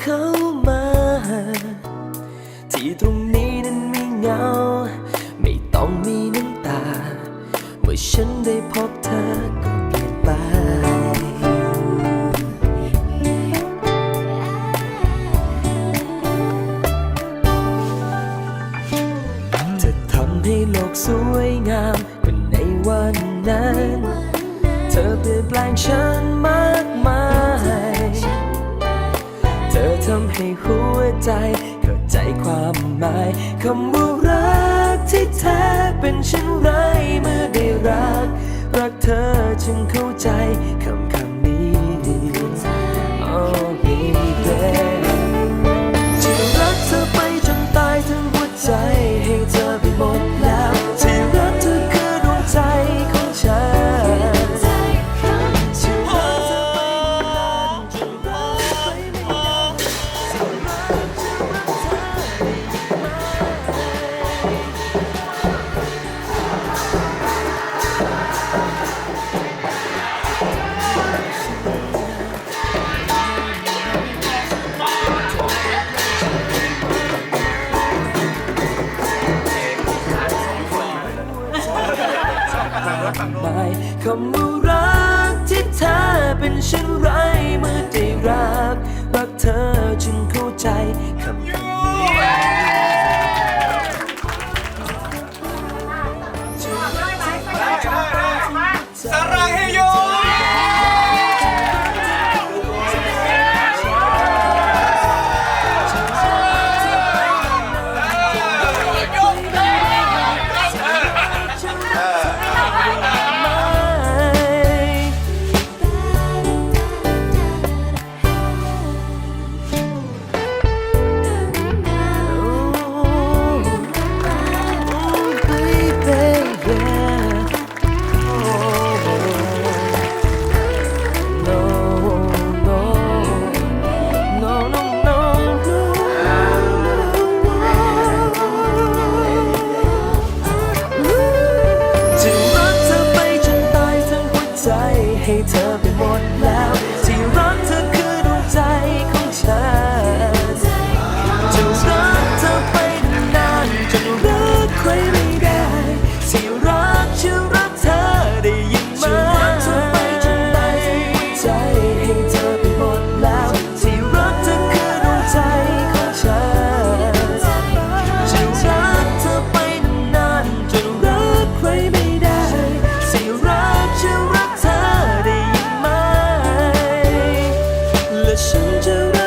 เข้ามา ที่ตรงนี้นั้นไมีเหงา ไม่ต้องมีน้ำตา เมื่อฉันได้พบเธอก็เปลี่ยนไป เธอทำให้โลกสวยงามกว่าในวันนั้น เธอเปลี่ยนแปลงฉันมากมาย ทำให้หัวใจ เข้าใจความหมายคำว่ารักที่แท้เป็นเช่นไรเมื่อได้รัก รักเธอจึงเข้าใจคำคำ หมายคำว่ารักที่เธอเป็นเช่นไรเมื่อได้รัก รักเธอจึงเข้าใจคำ ให้เธอเป็น 等着我。